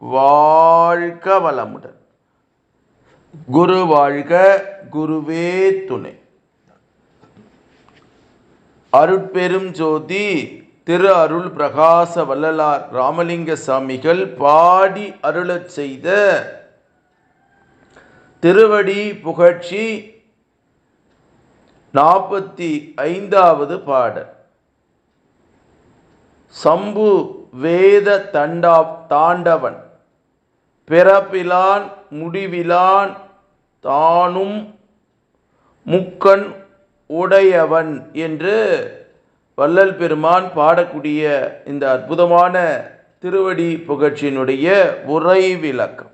வாழ்க வளமுடன். குரு வாழ்க குருவே துணை. அருட்பெரும் ஜோதி திரு அருள் பிரகாச வள்ளலார் ராமலிங்க சாமிகள் பாடி அருளச் செய்த திருவடி புகழ்ச்சி நாற்பத்தி ஐந்தாவது பாடல். சம்பு வேத தண்டா தாண்டவன். பிறப்பிலான் முடிவிலான் தானும் முக்கண் உடையவன் என்று வள்ளல் பெருமான் பாடக்கூடிய இந்த அற்புதமான திருவடி புகழ்ச்சியினுடைய உரை விளக்கம்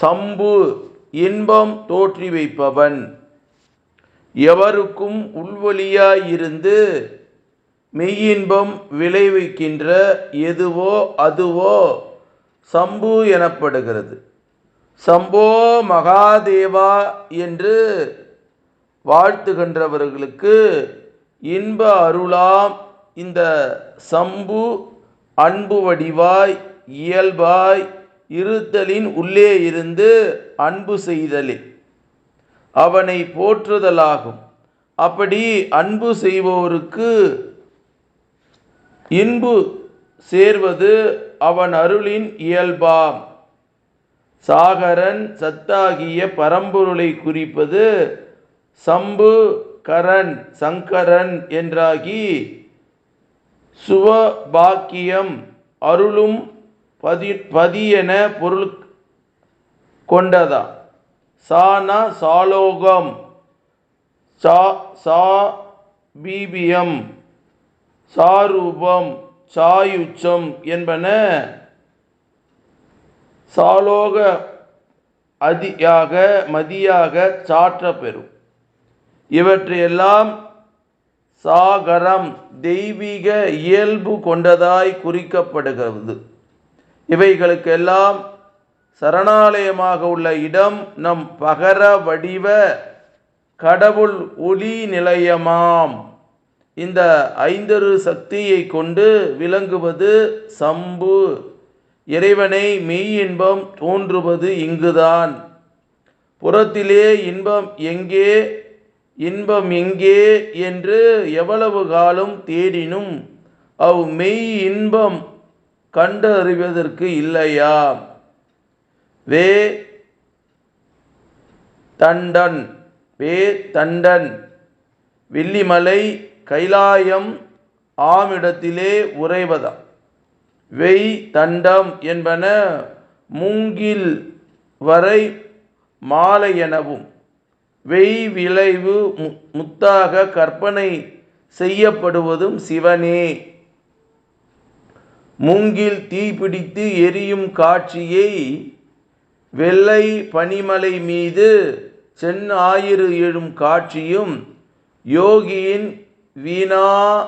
சம்பு இன்பம் தோற்றி வைப்பவன் எவருக்கும் உள்வழியாயிருந்து மெய்யின்பம் விளைவிக்கின்ற எதுவோ அதுவோ சம்பு எனப்படுகிறது. சம்போ மகாதேவா என்று வாழ்த்துகின்றவர்களுக்கு இன்ப அருளாம். இந்த சம்பு அன்பு வடிவாய் இயல்பாய் இருத்தலின் உள்ளே இருந்து அன்பு செய்தலே. அவனை போற்றுதலாகும். அப்படி அன்பு செய்வோருக்கு இன்பு சேர்வது அவன் அருளின் இயல்பாம் சாகரன் சத்தாகிய பரம்பொருளை குறிப்பது சம்பு கரன் சங்கரன் என்றாகி சுவபாக்கியம் அருளும் பதி பதியென பொருள் கொண்டதா. சானா சாலோகம் சா சா பீபியம் சாரூபம் சாயுச்சம் என்பன சாலோக அதியாக மதியாக சாற்ற பெறும் இவற்றையெல்லாம் சாகரம் தெய்வீக இயல்பு கொண்டதாய் குறிக்கப்படுகிறது. இவைகளுக்கெல்லாம் சரணாலயமாக உள்ள இடம் நம் பகர வடிவ கடவுள் ஒளி நிலையமாம். இந்த ஐந்தரு சக்தியை கொண்டு விளங்குவது சம்பு. இறைவனை மெய் இன்பம் தோன்றுவது இங்குதான். புறத்திலே இன்பம் எங்கே? இன்பம் எங்கே என்று எவ்வளவு காலம் தேடினும் அவ் மெய் இன்பம் கண்டறிவதற்கு இல்லையா வே தண்டன் வே தண்டன் வெள்ளிமலை கைலாயம் ஆமிடத்திலே உறைவதாம் வெய் தண்டம் என்பன மூங்கில் வரை மாலை எனவும் வெய் விளைவு முத்தாக கற்பனை செய்யப்படுவதும் சிவனே. மூங்கில் தீப்பிடித்து எரியும் காட்சியை வெள்ளை பனிமலை மீது சென் எழும் காட்சியும் யோகியின் வீணா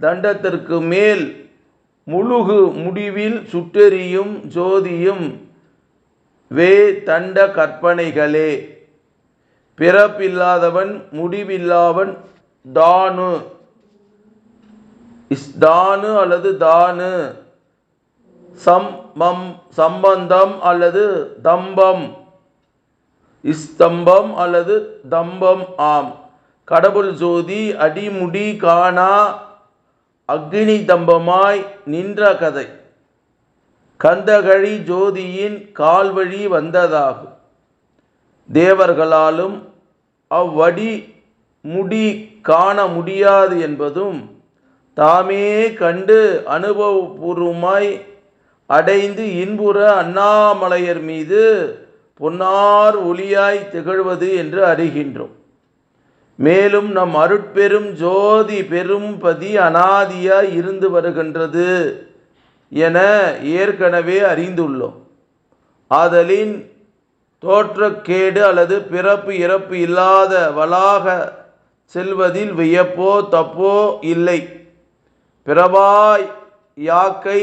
தண்டத்திற்கு மேல் முழுகு முடிவில் சுற்றெறியும் ஜோதியும் வே தண்ட கற்பனைகளே. பிறப்பில்லாதவன் முடிவில்லாவன் தானு. இஸ்தானு அல்லது தானு. சம்பம் சம்பந்தம் அல்லது தம்பம். இஸ்தம்பம் அல்லது தம்பம் ஆம். கடவுள் ஜோதி அடிமுடி காணா அக்னி தம்பமாய் நின்ற கதை. கந்தகழி ஜோதியின் கால்வழி வந்ததாகும். தேவர்களாலும் அவ்வடி முடி காண முடியாது என்பதும் தாமே கண்டு அனுபவபூர்வமாய் அடைந்து இன்புற அண்ணாமலையர் மீது பொன்னார் ஒளியாய் திகழ்வது என்று அறிகின்றோம். மேலும் நம் அருட்பெரும் ஜோதி பெரும்பதி அனாதியாய் இருந்து வருகின்றது என ஏற்கனவே அறிந்துள்ளோம். ஆதலின் தோற்றக்கேடு அல்லது பிறப்பு இறப்பு இல்லாத வளாக செல்வதில் வியப்போ தப்போ இல்லை. பிறவாய் யாக்கை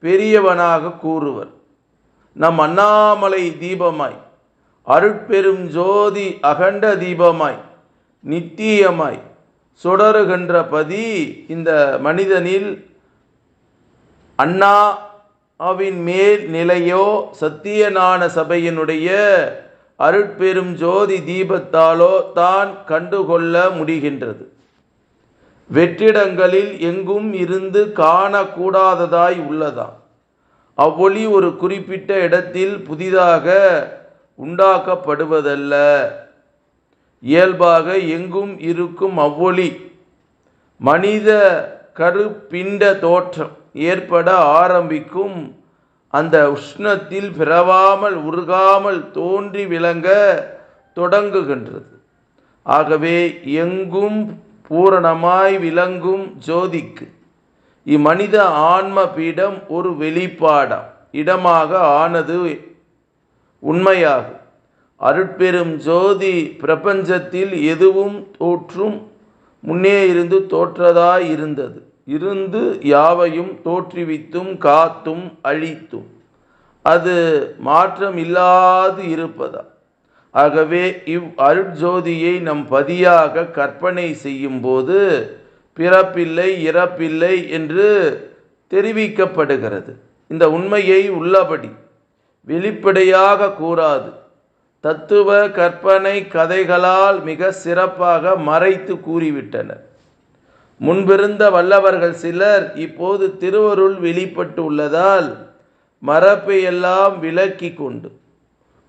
பெரியவனாக கூறுவர். நம் அண்ணாமலை தீபமாய் அருட்பெரும் ஜோதி அகண்ட தீபமாய் நித்தியமாய் சுடருகின்ற பதி இந்த மனிதனில் அண்ணாவின் மேல் நிலையோ சத்தியநான சபையினுடைய அருட்பெரும் ஜோதி தீபத்தாலோ தான் கண்டுகொள்ள முடிகின்றது. வெற்றிடங்களில் எங்கும் இருந்து காணக்கூடாததாய் உள்ளதாம். அவ்வொளி ஒரு குறிப்பிட்ட இடத்தில் புதிதாக உண்டாக்கப்படுவதல்ல. இயல்பாக எங்கும் இருக்கும் அவ்வொளி. மனித கருப்பிண்ட தோற்றம் ஏற்பட ஆரம்பிக்கும் அந்த உஷ்ணத்தில் பிறவாமல் உருகாமல் தோன்றி விளங்க தொடங்குகின்றது. ஆகவே எங்கும் பூரணமாய் விளங்கும் ஜோதிக்கு இம்மனித ஆன்ம பீடம் ஒரு வெளிப்பாடம் இடமாக ஆனது உண்மையாகும். அருட்பெரும் ஜோதி பிரபஞ்சத்தில் எதுவும் தோற்றும் முன்னே இருந்து தோற்றதாய் இருந்தது இருந்து யாவையும் தோற்றுவித்தும் காத்தும் அழித்தும். அது மாற்றம் இல்லாது இருப்பதா? ஆகவே இவ் அருட்ஜோதியை நம் பதியாக கற்பனை செய்யும்போது பிறப்பில்லை இறப்பில்லை என்று தெரிவிக்கப்படுகிறது. இந்த உண்மையை உள்ளபடி வெளிப்படையாக கூறாது. தத்துவ கற்பனை கதைகளால் மிக சிறப்பாக மறைத்து கூறிவிட்டனர். முன்பிருந்த வல்லவர்கள் சிலர் இப்போது திருவருள் வெளிப்பட்டு உள்ளதால் மரப்பையெல்லாம் விலக்கி கொண்டு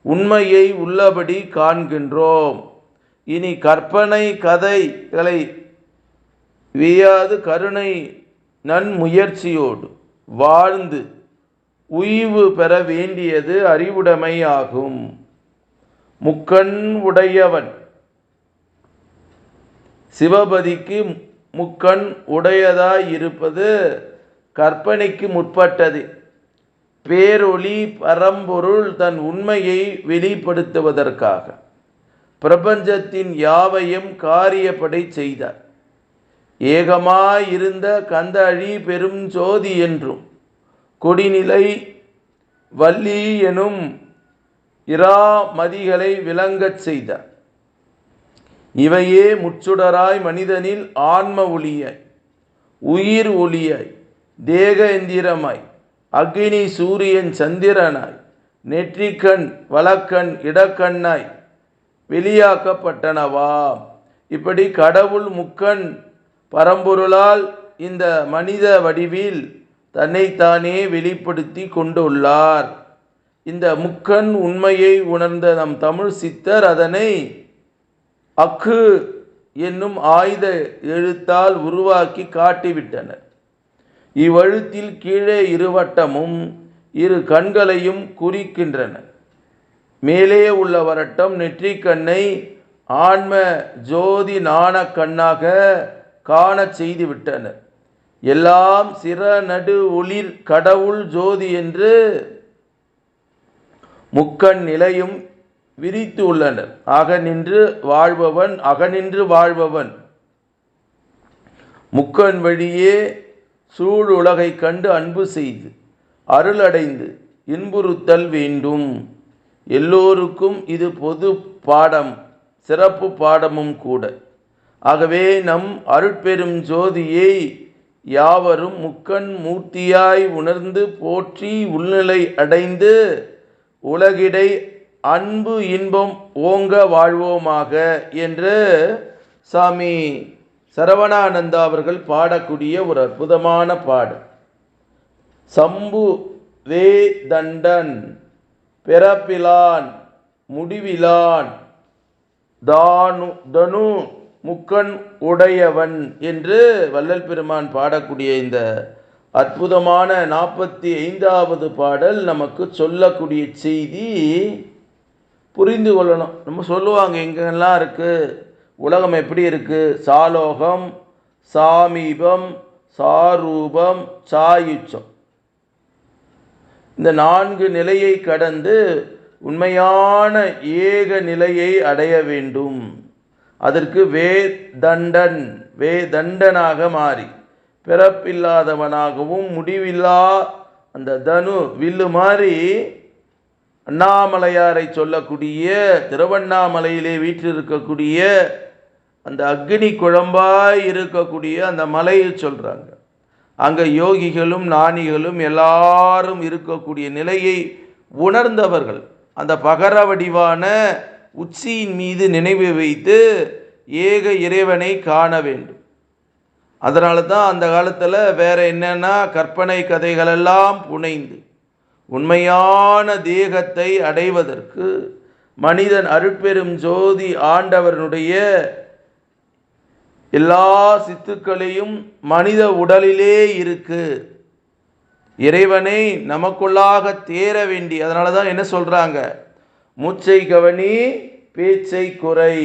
உண்மையை உள்ளபடி காண்கின்றோம். இனி கற்பனை கதைகளை வியாது கருணை நன்முயற்சியோடு வாழ்ந்து உய்வு பெற வேண்டியது அறிவுடைமை ஆகும் முக்கண் உடையவன். சிவபதிக்கு முக்கண் உடையதாய் இருப்பது கற்பனைக்கு முற்பட்டது. பேரொளி பரம்பொருள் தன் உண்மையை வெளிப்படுத்துவதற்காக. பிரபஞ்சத்தின் யாவையும் காரியப்படை செய்தார். ஏகமாயிருந்த கந்தழி பெரும் ஜோதி என்றும் கொடிநிலை வள்ளி எனும் இராமதிகளை விளங்கச் செய்தார் இவையே முச்சுடராய் மனிதனில் ஆன்ம ஒளியாய் உயிர் ஒளியாய் தேக எந்திரமாய் அக்னி சூரியன் சந்திரனாய் நெற்றிக்கண் வலக்கண் இடக்கண்ணாய் வெளியாக்கப்பட்டனவாம் இப்படி கடவுள் முக்கண் பரம்பொருளால் இந்த மனித வடிவில் தன்னைத்தானே வெளிப்படுத்தி கொண்டுள்ளார். இந்த முக்கண் உண்மையை உணர்ந்த நம் தமிழ் சித்தர் அதனை அக்கு என்னும் ஆயுத எழுத்தால் உருவாக்கி காட்டிவிட்டனர். இவ்வழுத்தில் கீழே இருவட்டமும் இரு கண்களையும் குறிக்கின்றன. மேலே உள்ள வரட்டம் நெற்றிக்கண்ணை ஆன்ம ஜோதி நாண கண்ணாக காண செய்து விட்டனர் எல்லாம் சிற நடு ஒளிர் கடவுள் ஜோதி என்று முக்கண் நிலையும் விரித்து உள்ளனர். அக நின்று வாழ்பவன் அகநின்று வாழ்பவன். முக்கண் வழியே சூழ் உலகை கண்டு அன்பு செய்து அருளடைந்து இன்புறுத்தல் வேண்டும். எல்லோருக்கும் இது பொது பாடம் சிறப்பு பாடமும் கூட. ஆகவே நம் அருட்பெரும் ஜோதியை யாவரும் முக்கண் மூர்த்தியாய் உணர்ந்து போற்றி உள்நிலை அடைந்து உலகிடை அன்பு இன்பம் ஓங்க வாழ்வோமாக என்று சாமி சரவணானந்தா அவர்கள் பாடக்கூடிய ஒரு அற்புதமான பாடு. சம்பு வே தண்டன் பிறப்பிலான் முடிவிலான் தானு தனு முக்கன் உடையவன் என்று வள்ளல் பெருமான் பாடக்கூடிய இந்த அற்புதமான நாற்பத்தி ஐந்தாவது பாடல் நமக்கு சொல்லக்கூடிய செய்தி புரிந்து கொள்ளணும். நம்ம சொல்லுவாங்க எங்கெல்லாம் இருக்குது உலகம் எப்படி இருக்குது சாலோகம் சாமீபம் சாரூபம் சாயுச்சம். இந்த நான்கு நிலையை கடந்து உண்மையான ஏக நிலையை அடைய வேண்டும். அதற்கு வேதண்டன் வேதண்டனாக மாறி. பிறப்பில்லாதவனாகவும் முடிவில்லா அந்த தனு வில்லு மாதிரி அண்ணாமலையாரை சொல்லக்கூடிய திருவண்ணாமலையிலே வீற்றிருக்கக்கூடிய அந்த அக்னி குழம்பாய் இருக்கக்கூடிய அந்த மலையை சொல்கிறாங்க அங்கே யோகிகளும் நாணிகளும் எல்லாரும் இருக்கக்கூடிய நிலையை உணர்ந்தவர்கள். அந்த பகர வடிவான உச்சியின் மீது நினைவு வைத்து ஏக இறைவனை காண வேண்டும். அதனால தான் அந்த காலத்தில் வேற என்னன்னா கற்பனை கதைகளெல்லாம் புனைந்து உண்மையான தேகத்தை அடைவதற்கு மனிதன் அருட்பெரும் ஜோதி ஆண்டவனுடைய எல்லா சித்துக்களையும் மனித உடலிலே இருக்கு. இறைவனை நமக்குள்ளாக தேர வேண்டி அதனால தான் என்ன சொல்கிறாங்க மூச்சை கவனி பேச்சை குறை.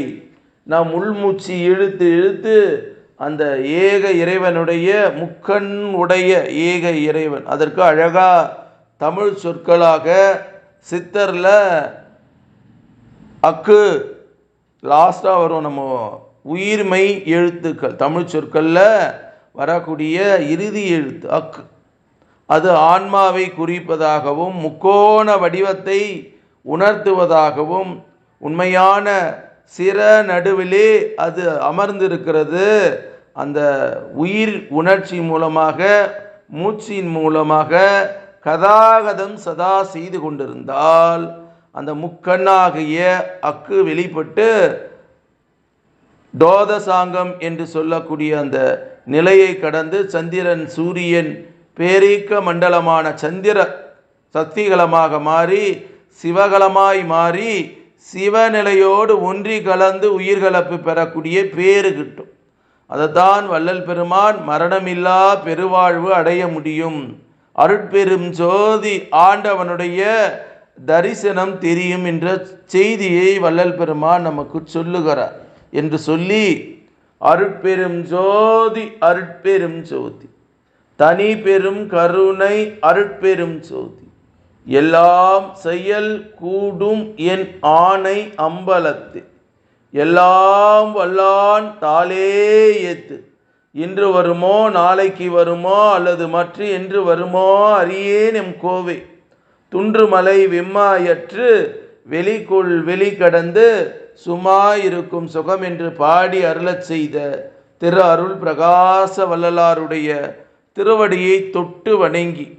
நாம் உள்மூச்சு இழுத்து இழுத்து அந்த ஏக இறைவனுடைய முக்கண் உடைய ஏக இறைவன். அதற்கு அழகா தமிழ் சொற்களாக சித்தரில் அக்கு லாஸ்ட்டாக வரும் நம்ம உயிர்மை எழுத்துக்கள். தமிழ் சொற்களில் வரக்கூடிய இறுதி எழுத்து அக்கு. அது ஆன்மாவை குறிப்பதாகவும் முக்கோண வடிவத்தை உணர்த்துவதாகவும் உண்மையான சிற நடுவிலே அது அமர்ந்திருக்கிறது. அந்த உயிர் உணர்ச்சி மூலமாக மூச்சின் மூலமாக கதாகதம் சதா செய்து கொண்டிருந்தால் அந்த முக்கண்ணாகிய அக்கு வெளிப்பட்டு தோதசாங்கம் என்று சொல்லக்கூடிய அந்த நிலையை கடந்து சந்திரன் சூரியன் பேரீக்க மண்டலமான சந்திர சக்திகளமாக மாறி சிவகலமாய் மாறி சிவநிலையோடு ஒன்றி கலந்து உயிர்கலப்பு பெறக்கூடிய பேறு கிட்டும். அதைத்தான் வள்ளல் பெருமான் மரணமில்லா பெருவாழ்வு அடைய முடியும். அருட்பெரும் ஜோதி ஆண்டவனுடைய தரிசனம் தெரியும் என்ற செய்தியை வள்ளல் பெருமான் நமக்கு சொல்லுகிறார் என்று சொல்லி அருட்பெரும் ஜோதி அருட்பெரும் ஜோதி. தனி பெரும் கருணை அருட்பெரும் ஜோதி. எல்லாம் செயல் கூடும் என் ஆணை அம்பலத்து. எல்லாம் வல்லான் தாளே ஏத்து. இன்று வருமோ நாளைக்கு வருமோ அல்லது மற்ற என்று வருமோ அறியேன் எம் கோவை. துன்றுமலை வெம்மாயற்று வெளிக்குள் வெளி கடந்து சும்மா இருக்கும் சுகம் என்று பாடி அருளச் செய்த திரு அருள் பிரகாச வள்ளலாருடைய திருவடியை தொட்டு வணங்கி.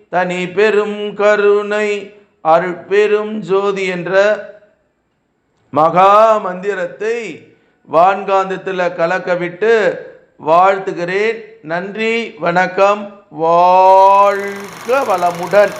தனி பெரும் கருணை அருட்பெரும் ஜோதி என்ற மகா மந்திரத்தை வான்காந்தத்தில் கலக்க விட்டு வாழ்த்துகிறேன். நன்றி வணக்கம் வாழ்க வளமுடன்.